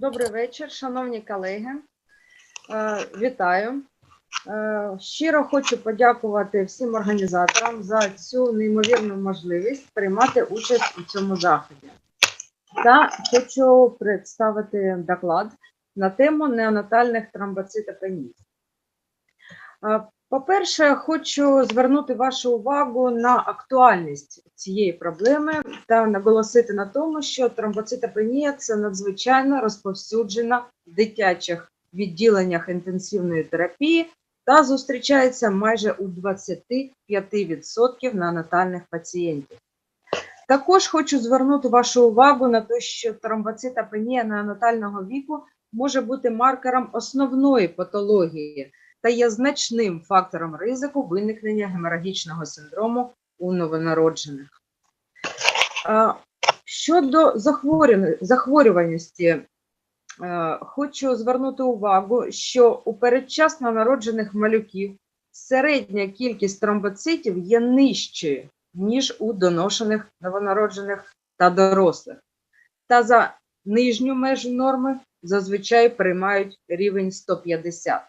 Добрий вечір, шановні колеги. Е, Вітаю. Е, Щиро хочу подякувати всім організаторам за цю неймовірну можливість приймати участь у цьому заході. Та хочу представити доклад на тему неонатальних тромбоцитопеній. По-перше, хочу звернути вашу увагу на актуальність цієї проблеми та наголосити на тому, що тромбоцитопенія – це надзвичайно розповсюджена в дитячих відділеннях інтенсивної терапії та зустрічається майже у 25% неонатальних пацієнтів. Також хочу звернути вашу увагу на те, що тромбоцитопенія неонатального віку може бути маркером основної патології та є значним фактором ризику виникнення геморагічного синдрому у новонароджених. Щодо захворюваності, е, хочу звернути увагу, що у передчасно народжених малюків середня кількість тромбоцитів є нижчою, ніж у доношених новонароджених та дорослих. Та за нижню межу норми зазвичай приймають рівень 150.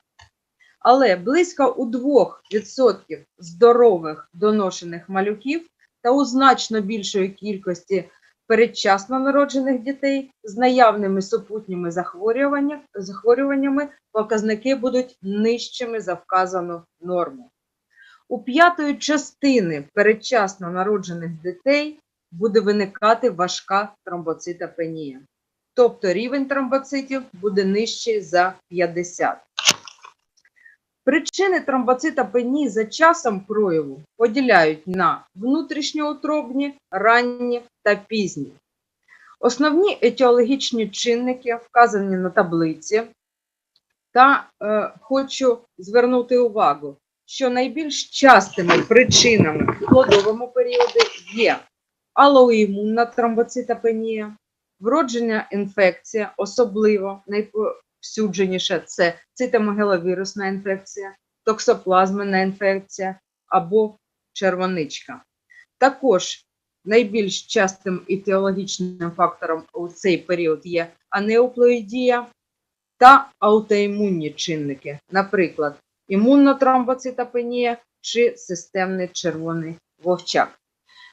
Але близько у 2% здорових доношених малюків та у значно більшої кількості передчасно народжених дітей з наявними супутніми захворюваннями показники будуть нижчими за вказану норму. У п'ятої частини передчасно народжених дітей буде виникати важка тромбоцитопенія. Тобто рівень тромбоцитів буде нижчий за 50. Причини тромбоцитопенії за часом прояву поділяють на внутрішньоутробні, ранні та пізні. Основні етіологічні чинники вказані на таблиці. Та е, хочу звернути увагу, що найбільш частими причинами в плодовому періоді є алоімунна тромбоцитопенія, вродження інфекція, особливо найповсюдженіше це цитомегеловірусна інфекція, токсоплазменна інфекція або червоничка. Також найбільш частим етіологічним фактором у цей період є анеуплоїдія та аутоімунні чинники, наприклад, імунна тромбоцитопенія чи системний червоний вовчак.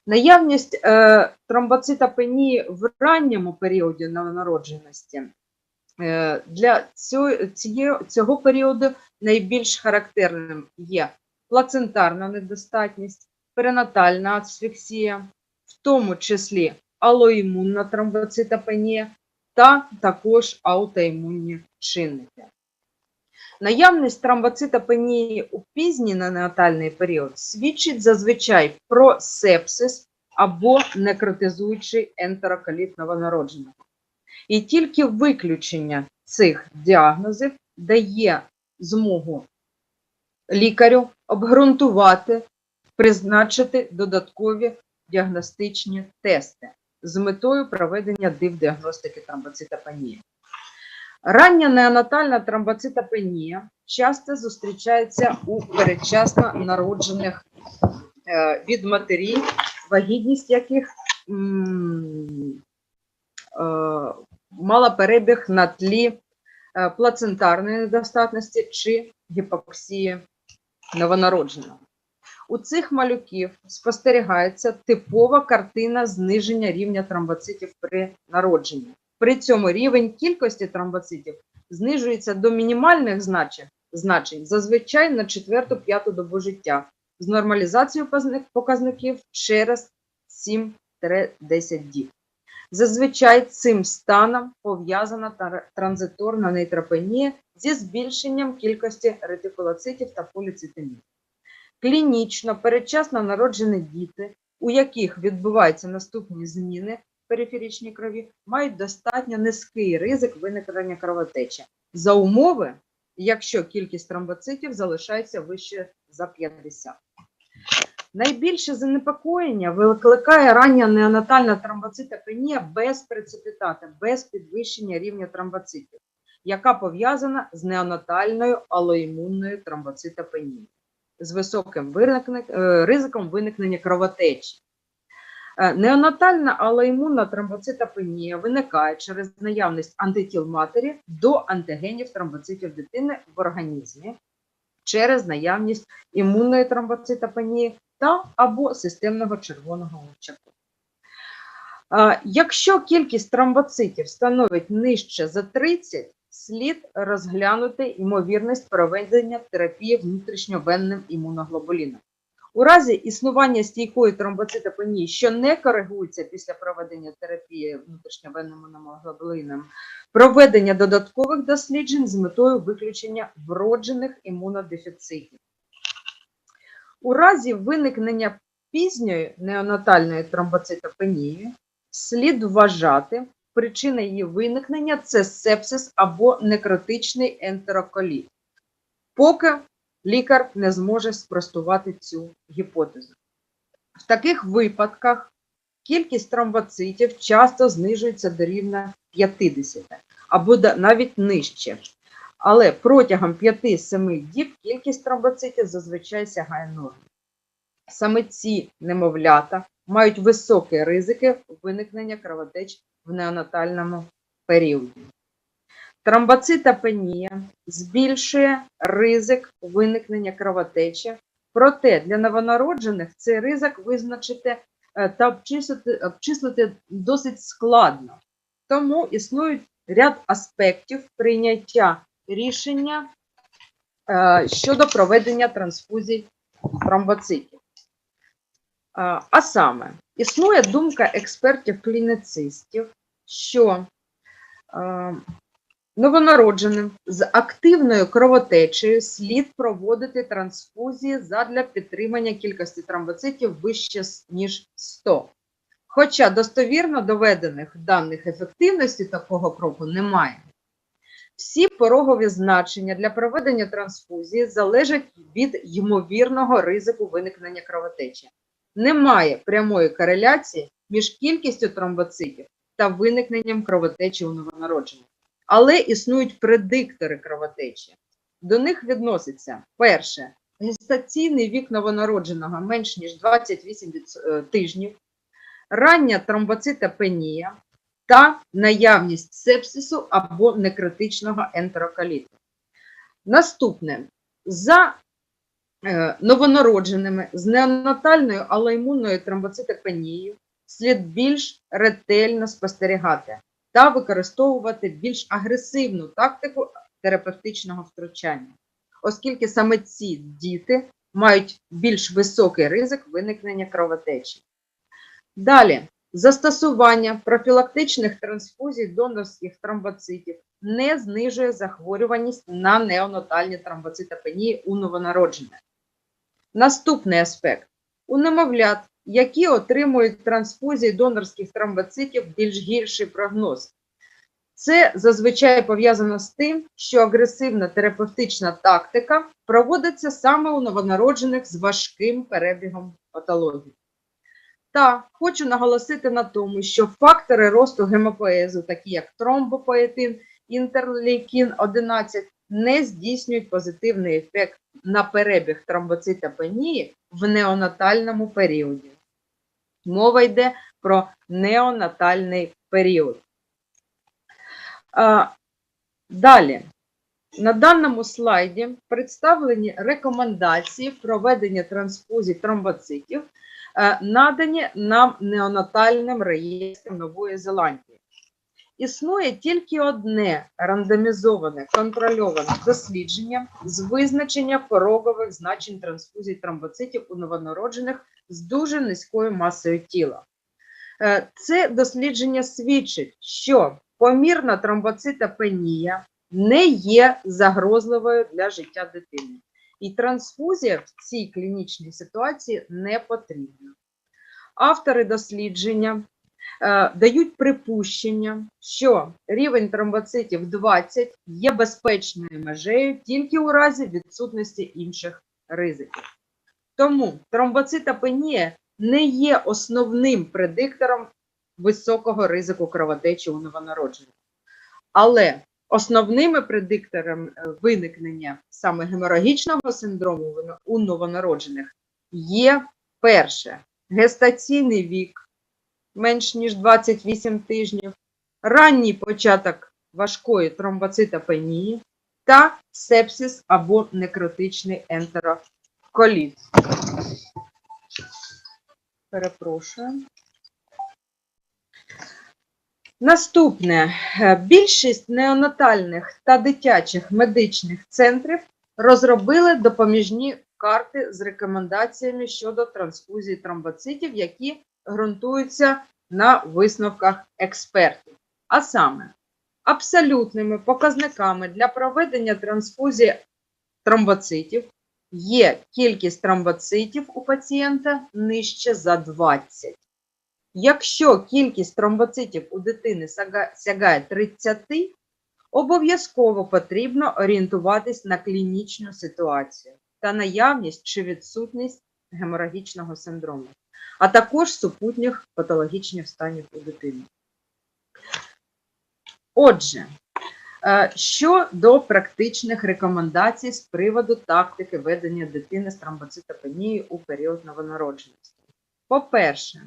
Наявність е, тромбоцитопенії в ранньому періоді новонародженості для цього, цього періоду найбільш характерним є плацентарна недостатність, перинатальна асфіксія, в тому числі алоімунна тромбоцитопенія та також аутоімунні чинники. Наявність тромбоцитопенії у пізній неонатальний період свідчить зазвичай про сепсис або некротизуючий ентероколіт новонародженого. І тільки виключення цих діагнозів дає змогу лікарю обґрунтувати, призначити додаткові діагностичні тести з метою проведення див-діагностики тромбоцитопенії. Рання неонатальна тромбоцитопенія часто зустрічається у передчасно народжених е, від матері, вагітність яких мала перебіг на тлі е, плацентарної недостатності чи гіпоксії новонародженого. У цих малюків спостерігається типова картина зниження рівня тромбоцитів при народженні. При цьому рівень кількості тромбоцитів знижується до мінімальних значень зазвичай на 4-5 добу життя з нормалізацією показників через 7-10 діб. Зазвичай цим станом пов'язана транзиторна нейтропенія зі збільшенням кількості ретикулоцитів та поліцитинів. Клінічно передчасно народжені діти, у яких відбуваються наступні зміни в периферичній крові, мають достатньо низький ризик виникнення кровотечі за умови, якщо кількість тромбоцитів залишається вище за 50. Найбільше занепокоєння викликає рання неонатальна тромбоцитопенія без прецепітата, без підвищення рівня тромбоцитів, яка пов'язана з неонатальною алоімунною тромбоцитопенією з високим е, ризиком виникнення кровотечі. Е, Неонатальна алоімунна тромбоцитопенія виникає через наявність антитіл матері до антигенів тромбоцитів дитини в організмі через наявність імунної тромбоцитопенії та або системного червоного очаку. Якщо кількість тромбоцитів становить нижче за 30, слід розглянути ймовірність проведення терапії внутрішньовенним імуноглобуліном. У разі існування стійкої тромбоцитопенії, що не коригується після проведення терапії внутрішньовенним імуноглобулином, проведення додаткових досліджень з метою виключення вроджених імунодефіцитів. У разі виникнення пізньої неонатальної тромбоцитопенії слід вважати, причина її виникнення це сепсис або некротичний ентероколіт, поки лікар не зможе спростувати цю гіпотезу. В таких випадках кількість тромбоцитів часто знижується до рівня 50 або навіть нижче. Але протягом 5-7 діб кількість тромбоцитів зазвичай сягає норми. Саме ці немовлята мають високі ризики виникнення кровотеч в неонатальному періоді. Тромбоцитопенія збільшує ризик виникнення кровотечі, проте для новонароджених цей ризик визначити е, та обчислити, обчислити досить складно. Тому існують ряд аспектів прийняття рішення е, щодо проведення трансфузій тромбоцитів. А а саме, існує думка експертів-клініцистів, що е, новонародженим з активною кровотечею слід проводити трансфузії задля підтримання кількості тромбоцитів вище ніж 100. Хоча достовірно доведених даних ефективності такого кроку немає. Всі порогові значення для проведення трансфузії залежать від ймовірного ризику виникнення кровотечі. Немає прямої кореляції між кількістю тромбоцитів та виникненням кровотечі у новонароджених. Але існують предиктори кровотечі. До них відноситься перше гестаційний вік новонародженого менш ніж 28 е, тижнів, рання тромбоцитопенія та наявність сепсису або некритичного ентерокаліту. Наступне за е, новонародженими з неонатальною алоімунною тромбоцитопенією слід більш ретельно спостерігати та використовувати більш агресивну тактику терапевтичного втручання, оскільки саме ці діти мають більш високий ризик виникнення кровотечі. Далі, застосування профілактичних трансфузій донорських тромбоцитів не знижує захворюваність на неонатальні тромбоцитопенії у новонароджених. Наступний аспект. У немовлят, які отримують трансфузії донорських тромбоцитів, більш гірший прогноз. Це зазвичай пов'язано з тим, що агресивна терапевтична тактика проводиться саме у новонароджених з важким перебігом патології. Та хочу наголосити на тому, що фактори росту гемопоезу, такі як тромбопоетин, інтерлейкін 11, не здійснюють позитивний ефект на перебіг тромбоцитопенії в неонатальному періоді. Мова йде про неонатальний період. Далі. На даному слайді представлені рекомендації проведення трансфузій тромбоцитів, е, надані нам неонатальним реєстром Нової Зеландії. Існує тільки одне рандомізоване контрольоване дослідження з визначення порогових значень трансфузій тромбоцитів у новонароджених з дуже низькою масою тіла. Е, Це дослідження свідчить, що помірна тромбоцитопенія не є загрозливою для життя дитини. І трансфузія в цій клінічній ситуації не потрібна. Автори дослідження дають припущення, що рівень тромбоцитів 20 є безпечною межею тільки у разі відсутності інших ризиків. Тому тромбоцитопенія не є основним предиктором високого ризику кровотечі у новонароджених. Але основними предикторами е, виникнення саме геморагічного синдрому у новонароджених є перше гестаційний вік менш ніж 28 тижнів, ранній початок важкої тромбоцитопенії та сепсис або некротичний ентероколіт. Перепрошую. Наступне. Е, Більшість неонатальних та дитячих медичних центрів розробили допоміжні карти з рекомендаціями щодо трансфузії тромбоцитів, які ґрунтуються на висновках експертів. А саме, абсолютними показниками для проведення трансфузії тромбоцитів є кількість тромбоцитів у пацієнта нижче за 20. Якщо кількість тромбоцитів у дитини сягає 30, обов'язково потрібно орієнтуватись на клінічну ситуацію та наявність чи відсутність геморагічного синдрому, а також супутніх патологічних станів у дитини. Отже, е, щодо практичних рекомендацій з приводу тактики ведення дитини з тромбоцитопенією у період новонародженості. По-перше,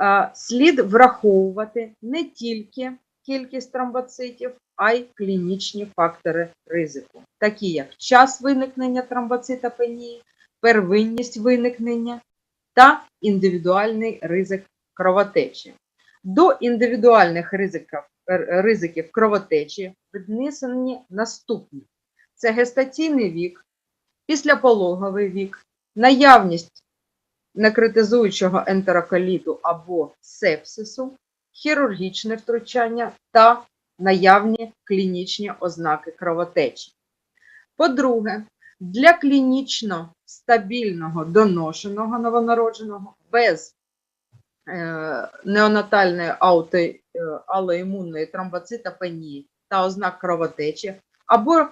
е, слід враховувати не тільки кількість тромбоцитів, а й клінічні фактори ризику, такі як час виникнення тромбоцитопенії, первинність виникнення та індивідуальний ризик кровотечі. До індивідуальних ризиків, ризиків кровотечі віднесені наступні: це гестаційний вік, післяпологовий вік, наявність некритизуючого ентероколіту або сепсису, хірургічне втручання та наявні клінічні ознаки кровотечі. По-друге, для клінічно стабільного доношеного новонародженого без е, неонатальної ауто, е, тромбоцитопенії та ознак кровотечі, або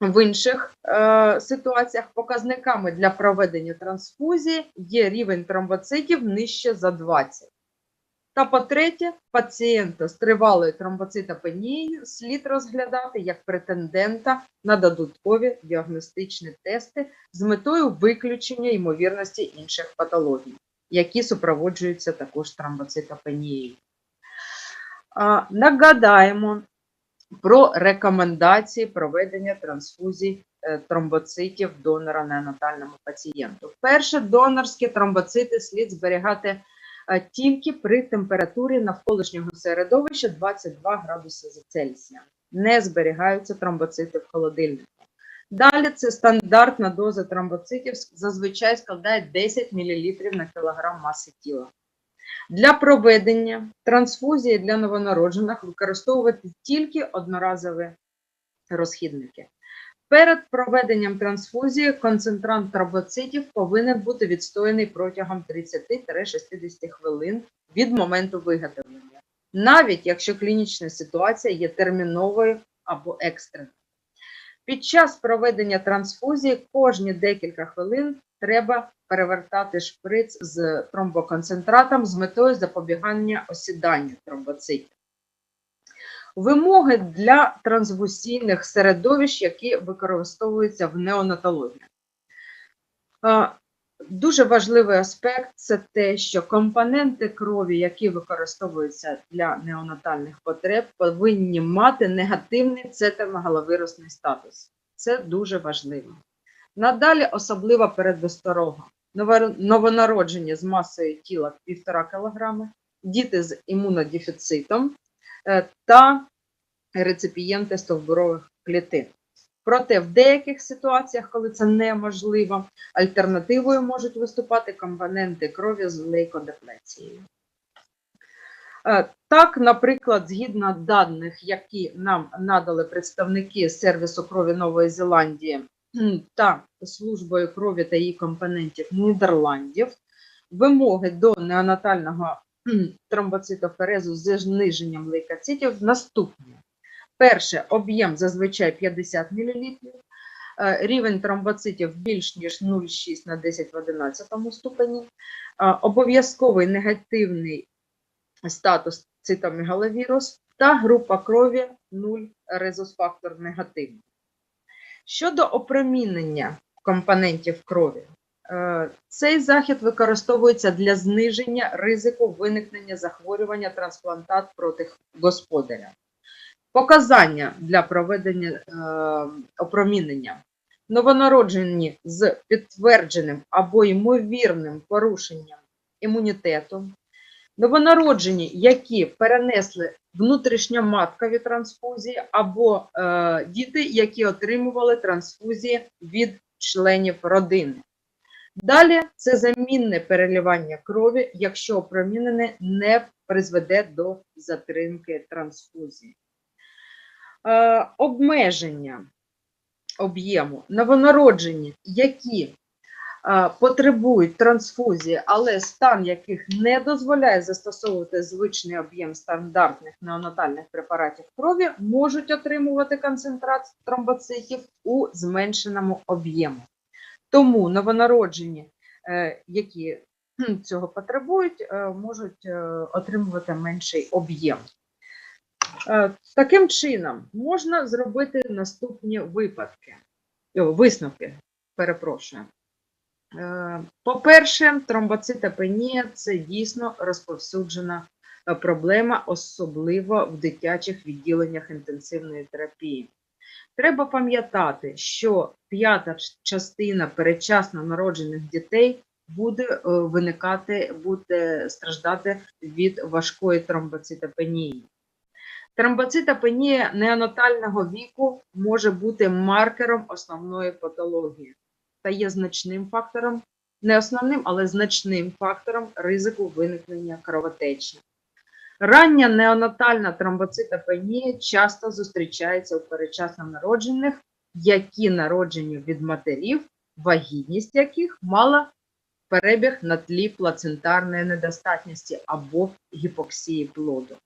в інших е, ситуаціях показниками для проведення трансфузії є рівень тромбоцитів нижче за 20. Та по-третє, пацієнта з тривалою тромбоцитопенією слід розглядати як претендента на додаткові діагностичні тести з метою виключення ймовірності інших патологій, які супроводжуються також тромбоцитопенією. Нагадаємо про рекомендації проведення трансфузій е, тромбоцитів донора неонатальному пацієнту. Перше, донорські тромбоцити слід зберігати тільки при температурі навколишнього середовища 22 градуси за Цельсієм. Не зберігаються тромбоцити в холодильнику. Далі це стандартна доза тромбоцитів зазвичай складає 10 мл на кілограм маси тіла. Для проведення трансфузії для новонароджених використовувати тільки одноразові розхідники. Перед проведенням трансфузії концентрант тромбоцитів повинен бути відстояний протягом 30-60 хвилин від моменту виготовлення, навіть якщо клінічна ситуація є терміновою або екстреною. Під час проведення трансфузії кожні декілька хвилин треба перевертати шприц з тромбоконцентратом з метою запобігання осіданню тромбоцитів. Вимоги для трансфузійних середовищ, які використовуються в неонатології. Е, Дуже важливий аспект це те, що компоненти крові, які використовуються для неонатальних потреб, повинні мати негативний цитомегаловирусний статус. Це дуже важливо. Надалі особлива передосторога. Ново- Новонароджені з масою тіла 1,5 кг, діти з імунодефіцитом та реципієнти стовбурових клітин. Проте в деяких ситуаціях, коли це неможливо, альтернативою можуть виступати компоненти крові з лейкодефлекцією. Е, Так, наприклад, згідно даних, які нам надали представники сервісу крові Нової Зеландії та службою крові та її компонентів Нідерландів, вимоги до неонатального тромбоцитоферезу з зниженням лейкоцитів наступні. Перше, об'єм зазвичай 50 мл, е, рівень тромбоцитів більш ніж 0,6 на 10 в 11 ступені, е, обов'язковий негативний статус цитомегаловірус та група крові 0 резус-фактор негативний. Щодо опромінення компонентів крові, Цей захід використовується для зниження ризику виникнення захворювання трансплантат проти господаря. Показання для проведення е, опромінення. Новонароджені з підтвердженим або ймовірним порушенням імунітету, новонароджені, які перенесли внутрішньоматкові трансфузії, або е, діти, які отримували трансфузії від членів родини. Далі це замінне переливання крові, якщо опромінене не призведе до затримки трансфузії. Е, обмеження об'єму новонароджені, які е, потребують трансфузії, але стан яких не дозволяє застосовувати звичний об'єм стандартних неонатальних препаратів крові, можуть отримувати концентрат тромбоцитів у зменшеному об'єму. Тому новонароджені, е, які цього потребують, е, можуть е, отримувати менший об'єм. Таким чином, можна зробити наступні випадки, висновки. Перепрошую. По-перше, тромбоцитопенія – це дійсно розповсюджена проблема, особливо в дитячих відділеннях інтенсивної терапії. Треба пам'ятати, що п'ята частина передчасно народжених дітей буде е, виникати, буде страждати від важкої тромбоцитопенії. Тромбоцитопенія неонатального віку може бути маркером основної патології та є значним фактором, не основним, але значним фактором ризику виникнення кровотечі. Рання неонатальна тромбоцитопенія часто зустрічається у передчасно народжених, які народжені від матерів, вагітність яких мала перебіг на тлі плацентарної недостатності або гіпоксії плоду.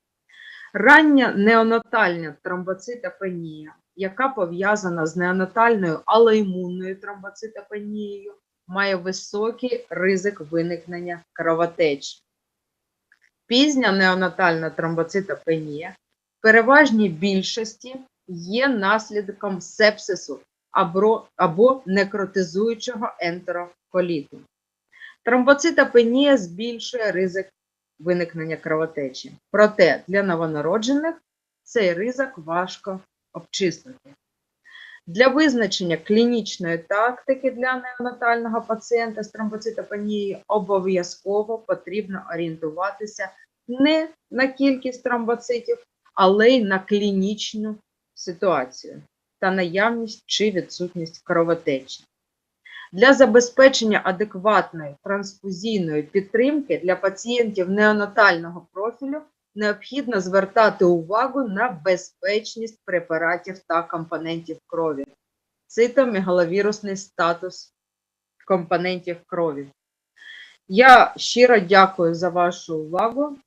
Рання неонатальна тромбоцитопенія, яка пов'язана з неонатальною алоімунною тромбоцитопенією, має високий ризик виникнення кровотечі. Пізня неонатальна тромбоцитопенія в переважній більшості є наслідком сепсису або, або некротизуючого ентероколіту. Тромбоцитопенія збільшує ризик виникнення кровотечі. Проте для новонароджених цей ризик важко обчислити. Для визначення клінічної тактики для неонатального пацієнта з тромбоцитопенією обов'язково потрібно орієнтуватися не на кількість тромбоцитів, але й на клінічну ситуацію та наявність чи відсутність кровотечі. Для забезпечення адекватної трансфузійної підтримки для пацієнтів неонатального профілю необхідно звертати увагу на безпечність препаратів та компонентів крові, цитомегаловірусний статус компонентів крові. Я щиро дякую за вашу увагу.